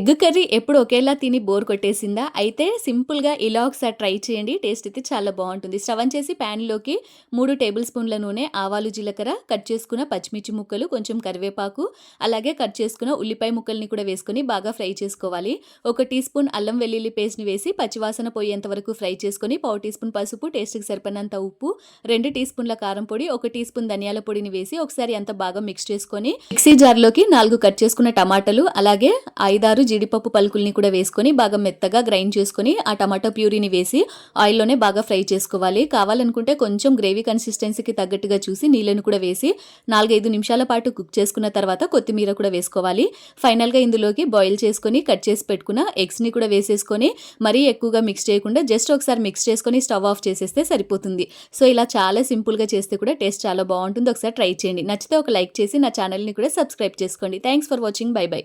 Egg curry ఎప్పుడు ఒకేలా తిని బోర్ కొట్టేసిందా? అయితే సింపుల్గా ఇలా ఒకసారి ట్రై చేయండి. టేస్ట్ అయితే చాలా బాగుంటుంది. స్టవ్ ఆన్ చేసి ప్యాన్లోకి మూడు టేబుల్ స్పూన్ల నూనె ఆవాలు జీలకర్ర కట్ చేసుకున్న పచ్చిమిర్చి ముక్కలు కొంచెం కరివేపాకు అలాగే కట్ చేసుకున్న ఉల్లిపాయ ముక్కల్ని కూడా వేసుకొని బాగా ఫ్రై చేసుకోవాలి. ఒక టీ స్పూన్ అల్లం వెల్లుల్లి పేస్ట్ని వేసి పచ్చివాసన పోయేంత వరకు ఫ్రై చేసుకొని పావు టీ స్పూన్ పసుపు టేస్ట్కి సరిపడినంత ఉప్పు రెండు టీ స్పూన్ల కారం పొడి ఒక టీ స్పూన్ ధనియాల పొడిని వేసి ఒకసారి అంత బాగా మిక్స్ చేసుకొని మిక్సీ జార్లోకి నాలుగు కట్ చేసుకున్న టమాటాలు అలాగే ఐదారు జీడిపప్పు పలుకుల్ని కూడా వేసుకొని బాగా మెత్తగా గ్రైండ్ చేసుకొని ఆ టమాటో ప్యూరీని వేసి ఆయిల్లోనే బాగా ఫ్రై చేసుకోవాలి. కావాలనుకుంటే కొంచెం గ్రేవీ కన్సిస్టెన్సీకి తగ్గట్టుగా చూసి నీళ్ళను కూడా వేసి నాలుగైదు నిమిషాల పాటు కుక్ చేసుకున్న తర్వాత కొత్తిమీర కూడా వేసుకోవాలి. ఫైనల్గా ఇందులోకి బాయిల్ చేసుకొని కట్ చేసి పెట్టుకున్న ఎగ్స్ని కూడా వేసేసుకొని మరీ ఎక్కువగా మిక్స్ చేయకుండా జస్ట్ ఒకసారి మిక్స్ చేసుకొని స్టవ్ ఆఫ్ చేసేస్తే సరిపోతుంది. సో ఇలా చాలా సింపుల్గా చేస్తే కూడా టేస్ట్ చాలా బాగుంటుంది. ఒకసారి ట్రై చేయండి. నచ్చితే ఒక లైక్ చేసి నా ఛానల్ని కూడా సబ్స్క్రైబ్ చేసుకోండి. Thanks for watching. Bye bye.